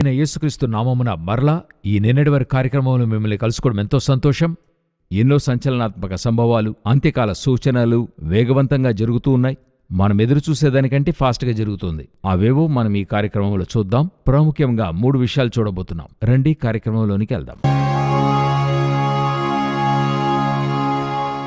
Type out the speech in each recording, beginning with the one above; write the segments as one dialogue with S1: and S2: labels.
S1: అయిన యేసుక్రీస్తు నామమున మరలా ఈ నిన్నటి వారి కార్యక్రమంలో మిమ్మల్ని కలుసుకోవడం ఎంతో సంతోషం. ఎన్నో సంచలనాత్మక సంభవాలు అంత్యకాల సూచనలు వేగవంతంగా జరుగుతూ ఉన్నాయి. మనం ఎదురు చూసేదానికంటే ఫాస్ట్గా జరుగుతుంది. అవేవో మనం ఈ కార్యక్రమంలో చూద్దాం. ప్రాముఖ్యంగా మూడు విషయాలు చూడబోతున్నాం. రండి కార్యక్రమంలోనికి వెళ్దాం.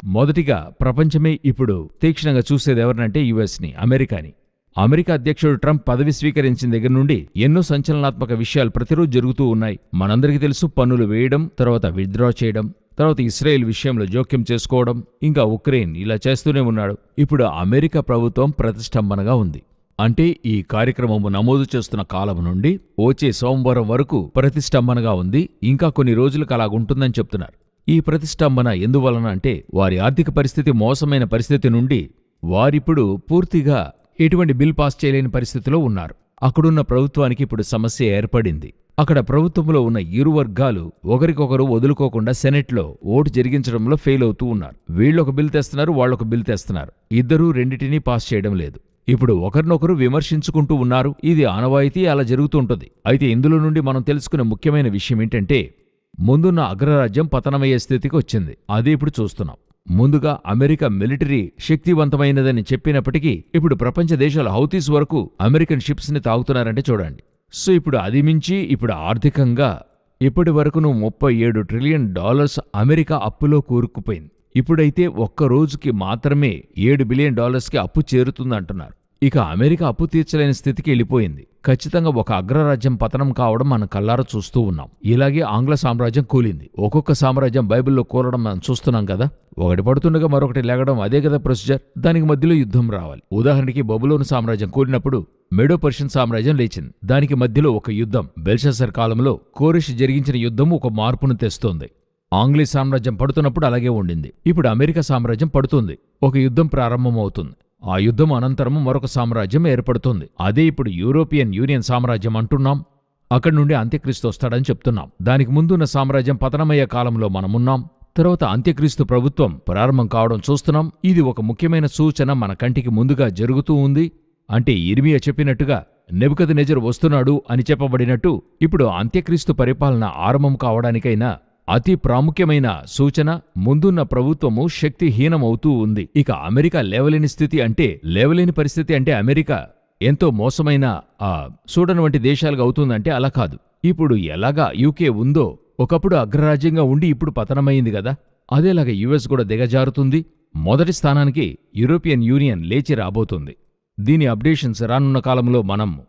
S1: మొదటిగా ప్రపంచమే ఇప్పుడు తీక్షణంగా చూసేది ఎవరినంటే యుఎస్ని అమెరికాని. అమెరికా అధ్యక్షుడు ట్రంప్ పదవి స్వీకరించిన దగ్గర నుండి ఎన్నో సంచలనాత్మక విషయాలు ప్రతిరోజు జరుగుతూ ఉన్నాయి. మనందరికీ తెలుసు పన్నులు వేయడం తర్వాత విత్డ్రా చేయడం తర్వాత ఇస్రాయేల్ విషయంలో జోక్యం చేసుకోవడం ఇంకా ఉక్రెయిన్ ఇలా చేస్తూనే ఉన్నాడు. ఇప్పుడు అమెరికా ప్రభుత్వం ప్రతిష్టంభనగా ఉంది. అంటే ఈ కార్యక్రమము నమోదు చేస్తున్న కాలం నుండి వచ్చే సోమవారం వరకు ప్రతిష్టంభనగా ఉంది. ఇంకా కొన్ని రోజులకు అలాగుంటుందని చెప్తున్నారు. ఈ ప్రతిష్టంభన ఎందువలన అంటే వారి ఆర్థిక పరిస్థితి మోసమైన పరిస్థితి నుండి వారిప్పుడు పూర్తిగా ఎటువంటి బిల్ పాస్ చేయలేని పరిస్థితిలో ఉన్నారు. అక్కడున్న ప్రభుత్వానికి ఇప్పుడు సమస్య ఏర్పడింది. అక్కడ ప్రభుత్వంలో ఉన్న ఇరు వర్గాలు ఒకరికొకరు వదులుకోకుండా సెనెట్లో ఓటు జరిగించడంలో ఫెయిల్ అవుతూ ఉన్నారు. వీళ్ళొక బిల్ తెస్తున్నారు వాళ్ళొక బిల్ తెస్తున్నారు. ఇద్దరూ రెండిటినీ పాస్ చేయడం లేదు. ఇప్పుడు ఒకరినొకరు విమర్శించుకుంటూ ఉన్నారు. ఇది ఆనవాయితీ అలా జరుగుతుంటుంది. అయితే ఇందులో నుండి మనం తెలుసుకునే ముఖ్యమైన విషయం ఏంటంటే ముందున్న అగ్రరాజ్యం పతనమయ్యే స్థితికి వచ్చింది. అదే ఇప్పుడు చూస్తున్నాం. ముందుగా అమెరికా మిలిటరీ శక్తివంతమైనదని చెప్పినప్పటికీ ఇప్పుడు ప్రపంచ దేశాల హౌతీస్ వరకు అమెరికన్ షిప్స్ని తాగుతున్నారంటే చూడండి. సో ఇప్పుడు అది మించి ఇప్పుడు ఆర్థికంగా ఇప్పటి వరకును ముప్పై ఏడు ట్రిలియన్ డాలర్స్ అమెరికా అప్పులో కూరుకుపోయింది. ఇప్పుడైతే ఒక్క రోజుకి మాత్రమే ఏడు బిలియన్ డాలర్స్కి అప్పు చేరుతుందంటున్నారు. ఇక అమెరికా అప్పు తీర్చలేని స్థితికి వెళ్ళిపోయింది. ఖచ్చితంగా ఒక అగ్రరాజ్యం పతనం కావడం మనం కల్లారా చూస్తూ ఉన్నాం. ఇలాగే ఆంగ్ల సామ్రాజ్యం కూలింది. ఒక్కొక్క సామ్రాజ్యం బైబిల్లో కూలడం మనం చూస్తున్నాం కదా? ఒకటి పడుతుండగా మరొకటి లేగడం అదే కదా ప్రొసీజర్? దానికి మధ్యలో యుద్ధం రావాలి. ఉదాహరణకి బబులోను సామ్రాజ్యం కూలినప్పుడు మెడో పర్షియన్ సామ్రాజ్యం లేచింది. దానికి మధ్యలో ఒక యుద్ధం. బెల్షసర్ కాలంలో కోరిష్ జరిగించిన యుద్ధం ఒక మార్పును తెస్తోంది. ఆంగ్లీ సామ్రాజ్యం పడుతున్నప్పుడు అలాగే ఉండింది. ఇప్పుడు అమెరికా సామ్రాజ్యం పడుతుంది. ఒక యుద్ధం ప్రారంభమవుతుంది. ఆ యుద్ధం అనంతరం మరొక సామ్రాజ్యం ఏర్పడుతుంది. అదే ఇప్పుడు యూరోపియన్ యూనియన్ సామ్రాజ్యం అంటున్నాం. అక్కడి నుండి అంత్యక్రీస్తు వస్తాడని చెప్తున్నాం. దానికి ముందున్న సామ్రాజ్యం పతనమయ్యే కాలంలో మనమున్నాం. తర్వాత అంత్యక్రీస్తు ప్రభుత్వం ప్రారంభం కావడం చూస్తున్నాం. ఇది ఒక ముఖ్యమైన సూచన మన కంటికి ముందుగా జరుగుతూ ఉంది. అంటే ఇర్మియా చెప్పినట్టుగా నెబుకది నెజర్ వస్తున్నాడు అని చెప్పబడినట్టు ఇప్పుడు అంత్యక్రీస్తు పరిపాలన ఆరంభం కావడానికైనా అతి ప్రాముఖ్యమైన సూచన ముందున్న ప్రభుత్వము శక్తిహీనమవుతూ ఉంది. ఇక అమెరికా లేవలేని స్థితి అంటే లేవలేని పరిస్థితి అంటే అమెరికా ఎంతో మోసమైన ఆ సూడన్ వంటి దేశాలుగా అవుతుందంటే అలా కాదు. ఇప్పుడు ఎలాగా యూకే ఉందో ఒకప్పుడు అగ్రరాజ్యంగా ఉండి ఇప్పుడు పతనమైంది కదా. అదేలాగా యుఎస్ కూడా దిగజారుతుంది. మొదటి స్థానానికి యూరోపియన్ యూనియన్ లేచి రాబోతుంది. దీని అప్డేషన్స్ రానున్న కాలంలో మనం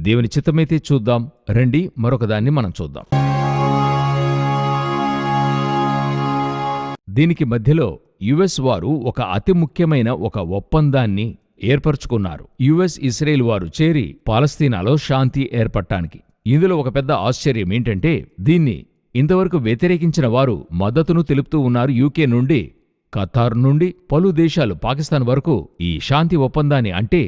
S1: దేవుని చిత్తమైతే చూద్దాం. రండి మరొకదాన్ని మనం చూద్దాం. దీనికి మధ్యలో యుఎస్ వారు ఒక అతి ముఖ్యమైన ఒక ఒప్పందాన్ని ఏర్పరచుకున్నారు. యుఎస్ ఇస్రాయేల్ వారు చేరి పాలస్తీనాలో శాంతి ఏర్పడటానికి. ఇందులో ఒక పెద్ద ఆశ్చర్యం ఏంటంటే దీన్ని ఇంతవరకు వ్యతిరేకించిన వారు మద్దతును తెలుపుతూ ఉన్నారు యూకే నుండి ఖతార్ నుండి పలు దేశాలు పాకిస్తాన్ వరకు ఈ శాంతి ఒప్పందాన్ని అంటే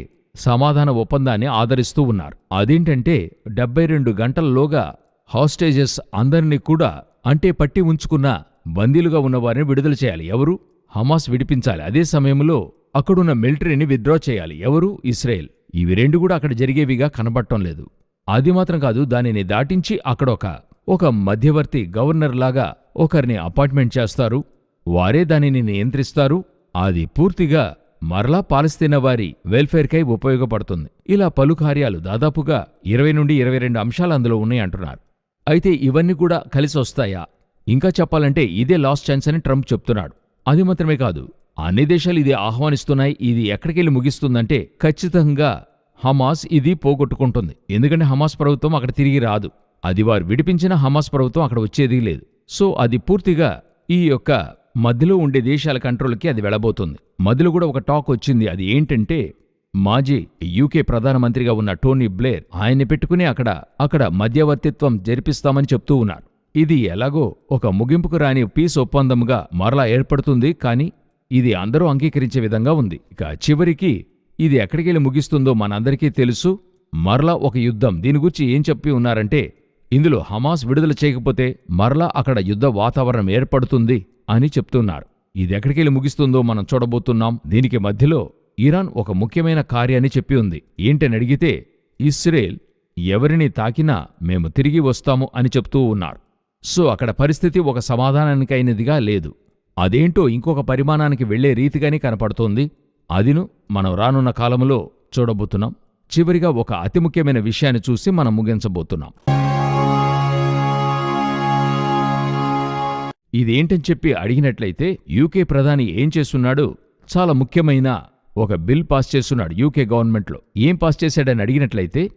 S1: సమాధాన ఒప్పందాన్ని ఆదరిస్తూ ఉన్నారు. అదేంటంటే డెబ్బై రెండు గంటల్లోగా హాస్టేజెస్ అందరినీ కూడా అంటే పట్టి ఉంచుకున్న బందీలుగా ఉన్నవారిని విడుదల చేయాలి. ఎవరు? హమాస్ విడిపించాలి. అదే సమయంలో అక్కడున్న మిలిటరీని విత్డ్రా చేయాలి. ఎవరు? ఇస్రాయెల్. ఇవి రెండు కూడా అక్కడ జరిగేవిగా కనబడటం లేదు. అది మాత్రం కాదు దానిని దాటించి అక్కడొక ఒక మధ్యవర్తి గవర్నర్ లాగా ఒకరిని అపాయింట్మెంట్ చేస్తారు. వారే దానిని నియంత్రిస్తారు. అది పూర్తిగా మరలా పాలస్తీనా వారి వెల్ఫేర్కై ఉపయోగపడుతుంది. ఇలా పలు కార్యాలు దాదాపుగా ఇరవై నుండి ఇరవై రెండు అంశాలు అందులో ఉన్నాయి అంటున్నారు. అయితే ఇవన్నీ కూడా కలిసి వస్తాయా ఇంకా చెప్పాలంటే ఇదే లాస్ట్ ఛాన్స్ అని ట్రంప్ చెప్తున్నాడు. అది మాత్రమే కాదు అన్ని దేశాలు ఇది ఆహ్వానిస్తున్నాయి ఇది ఎక్కడికెళ్ళి ముగిస్తుందంటే ఖచ్చితంగా హమాస్ ఇది పోగొట్టుకుంటుంది. ఎందుకంటే హమాస్ ప్రభుత్వం అక్కడ తిరిగి రాదు. అది వారు విడిపించిన హమాస్ ప్రభుత్వం అక్కడ వచ్చేది లేదు. సో అది పూర్తిగా ఈ యొక్క మధ్యలో ఉండే దేశాల కంట్రోల్కి అది వెళ్ళబోతుంది. మధ్యలో కూడా ఒక టాక్ వచ్చింది. అది ఏంటంటే మాజీ యూకే ప్రధానమంత్రిగా ఉన్న టోనీ బ్లేర్ ఆయన్ని పెట్టుకుని అక్కడ అక్కడ మధ్యవర్తిత్వం జరిపిస్తామని చెప్తూ ఉన్నారు. ఇది ఎలాగో ఒక ముగింపుకు రాని పీస్ ఒప్పందంగా మరలా ఏర్పడుతుంది కానీ ఇది అందరూ అంగీకరించే విధంగా ఉంది. ఇక చివరికి ఇది ఎక్కడికెళ్ళి ముగిస్తుందో మనందరికీ తెలుసు. మరలా ఒక యుద్ధం. దీని గురించి ఏం చెప్పి ఉన్నారంటే ఇందులో హమాస్ విడుదల చేయకపోతే మరలా అక్కడ యుద్ధ వాతావరణం ఏర్పడుతుంది అని చెప్తున్నారు. ఇది ఎక్కడికెళ్ళి ముగిస్తుందో మనం చూడబోతున్నాం. దీనికి మధ్యలో ఇరాన్ ఒక ముఖ్యమైన కార్యాన్ని చెప్పి ఉంది. ఏంటని అడిగితే ఇస్రేల్ ఎవరిని తాకినా మేము తిరిగి వస్తాము అని చెప్తూ ఉన్నారు. సో అక్కడ పరిస్థితి ఒక సమాధానానికైనదిగా లేదు. అదేంటో ఇంకొక పరిమాణానికి వెళ్ళే రీతిగానే కనపడుతోంది. అదిను మనం రానున్న కాలంలో చూడబోతున్నాం. చివరిగా ఒక అతి ముఖ్యమైన విషయాన్ని చూసి మనం ముగించబోతున్నాం. ఇదేంటని చెప్పి అడిగినట్లయితే యూకే ప్రధాని ఏం చేస్తున్నాడు చాలా ముఖ్యమైన ఒక బిల్ పాస్ చేస్తున్నాడు యూకే గవర్నమెంట్లో. ఏం పాస్ చేశాడని అడిగినట్లయితే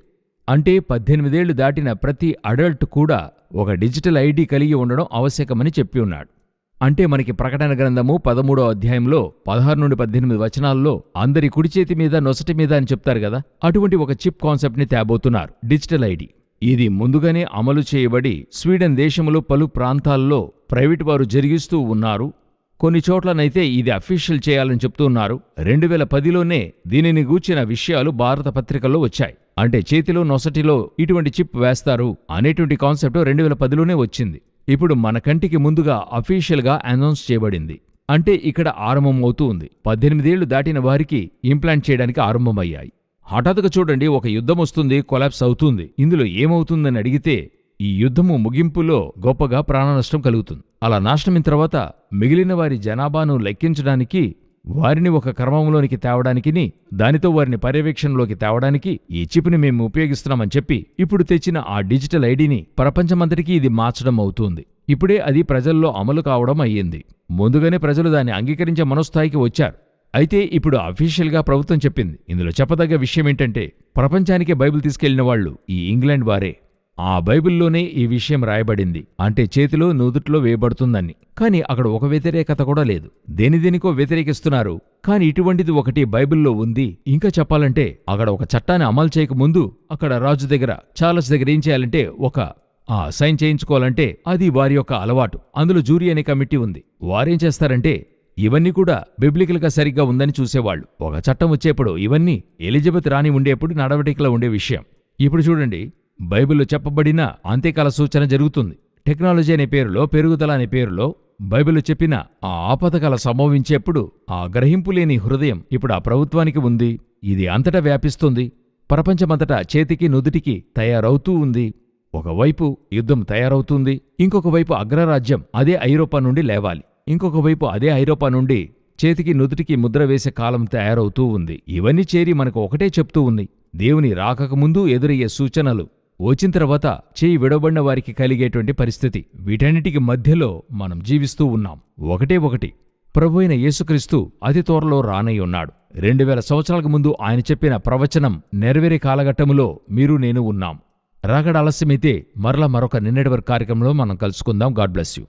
S1: అంటే పద్దెనిమిదేళ్ళు దాటిన ప్రతి అడల్ట్ కూడా ఒక డిజిటల్ ఐడి కలిగి ఉండడం ఆవశ్యకమని చెప్పి ఉన్నాడు. అంటే మనకి ప్రకటన గ్రంథము పదమూడో అధ్యాయంలో పదహారు నుండి పద్దెనిమిది వచనాల్లో అందరి కుడి చేతి మీద నొసటి మీద అని చెప్తారు కదా అటువంటి ఒక చిప్ కాన్సెప్ట్ని తేబోతున్నారు డిజిటల్ ఐడి. ఇది ముందుగానే అమలు చేయబడి స్వీడన్ దేశంలో పలు ప్రాంతాల్లో ప్రైవేటు వారు జరిగిస్తూ ఉన్నారు కొన్ని చోట్లనైతే ఇది అఫీషియల్ చేయాలని చెప్తున్నారు. రెండు వేల పదిలోనే దీనిని గూర్చిన విషయాలు భారత పత్రికల్లో వచ్చాయి. అంటే చేతిలో నొసటిలో ఇటువంటి చిప్ వేస్తారు అనేటువంటి కాన్సెప్ట్ రెండు వేల పదిలోనే వచ్చింది. ఇప్పుడు మన కంటికి ముందుగా అఫీషియల్గా అనౌన్స్ చేయబడింది. అంటే ఇక్కడ ఆరంభమవుతూ ఉంది. పద్దెనిమిదేళ్ళు దాటిన వారికి ఇంప్లాంట్ చేయడానికి ఆరంభమయ్యాయి. హఠాత్తుగా చూడండి ఒక యుద్ధం వస్తుంది కొలాప్స్ అవుతుంది. ఇందులో ఏమవుతుందని అడిగితే ఈ యుద్ధము ముగింపులో గొప్పగా ప్రాణనష్టం కలుగుతుంది. అలా నాశనమైన తర్వాత మిగిలిన వారి జనాభాను లెక్కించడానికి వారిని ఒక క్రమంలోనికి తేవడానికిని దానితో వారిని పర్యవేక్షణలోకి తేవడానికి ఈ చిప్ని మేము ఉపయోగిస్తున్నామని చెప్పి ఇప్పుడు తెచ్చిన ఆ డిజిటల్ ఐడిని ప్రపంచమంతటికీ ఇది మార్చడం అవుతుంది. ఇప్పుడే అది ప్రజల్లో అమలు కావడం అయ్యింది. ముందుగానే ప్రజలు దాన్ని అంగీకరించే మనోస్థాయికి వచ్చారు. అయితే ఇప్పుడు అఫీషియల్గా ప్రభుత్వం చెప్పింది. ఇందులో చెప్పదగ్గ విషయం ఏంటంటే ప్రపంచానికే బైబిల్ తీసుకెళ్ళిన వాళ్ళు ఈ ఇంగ్లాండ్ వారే. ఆ బైబిల్లోనే ఈ విషయం రాయబడింది. అంటే చేతిలో నుదుట్లో వేయబడుతుందని. కానీ అక్కడ ఒక వ్యతిరేకత కూడా లేదు. దేని దేనికో వ్యతిరేకిస్తున్నారు. కానీ ఇటువంటిది ఒకటి బైబిల్లో ఉంది. ఇంకా చెప్పాలంటే అక్కడ ఒక చట్టాన్ని అమలు చేయకముందు అక్కడ రాజు దగ్గర చార్లెస్ దగ్గర ఏం చేయాలంటే ఒక ఆ సైన్ చేయించుకోవాలంటే అది వారి యొక్క అలవాటు. అందులో జూరీ అనే కమిటీ ఉంది. వారేం చేస్తారంటే ఇవన్నీ కూడా బిబ్లికల్గా సరిగ్గా ఉందని చూసేవాళ్ళు. ఒక చట్టం వచ్చేప్పుడు ఇవన్నీ ఎలిజబెత్ రాణి ఉండేప్పుడు నడవడికలో ఉండే విషయం. ఇప్పుడు చూడండి బైబిల్లో చెప్పబడిన అంత్యకాల సూచన జరుగుతుంది. టెక్నాలజీ అనే పేరులో పెరుగుదల అనే పేరులో బైబిల్లో చెప్పిన ఆ ఆపదకాల సంభవించేప్పుడు ఆ గ్రహింపు లేని హృదయం ఇప్పుడు ఆ ప్రభుత్వానికి ఉంది. ఇది అంతటా వ్యాపిస్తుంది. ప్రపంచమంతటా చేతికి నుదుటికి తయారవుతూ ఉంది. ఒకవైపు యుద్ధం తయారవుతుంది. ఇంకొక వైపు అగ్రరాజ్యం అదే ఐరోపా నుండి లేవాలి. ఇంకొక వైపు అదే ఐరోపా నుండి చేతికి నుదుటికి ముద్ర వేసే కాలం తయారవుతూ ఉంది. ఇవన్నీ చేరి మనకు ఒకటే చెప్తూ ఉంది. దేవుని రాకకముందు ఎదురయ్యే సూచనలు. వచ్చిన తర్వాత చేయి విడవబడిన వారికి కలిగేటువంటి పరిస్థితి. వీటన్నిటికి మధ్యలో మనం జీవిస్తూ ఉన్నాం. ఒకటే ఒకటి. ప్రభు అయిన యేసుక్రీస్తు అతి త్వరలో రానై ఉన్నాడు. రెండు వేల సంవత్సరాలకు ముందు ఆయన చెప్పిన ప్రవచనం నెరవేరే కాలఘట్టములో మీరు నేను ఉన్నాం. రాగడ ఆలస్యమైతే మరలా మరొక నిన్నటి వరకు కార్యక్రమంలో మనం కలుసుకుందాం. God bless you.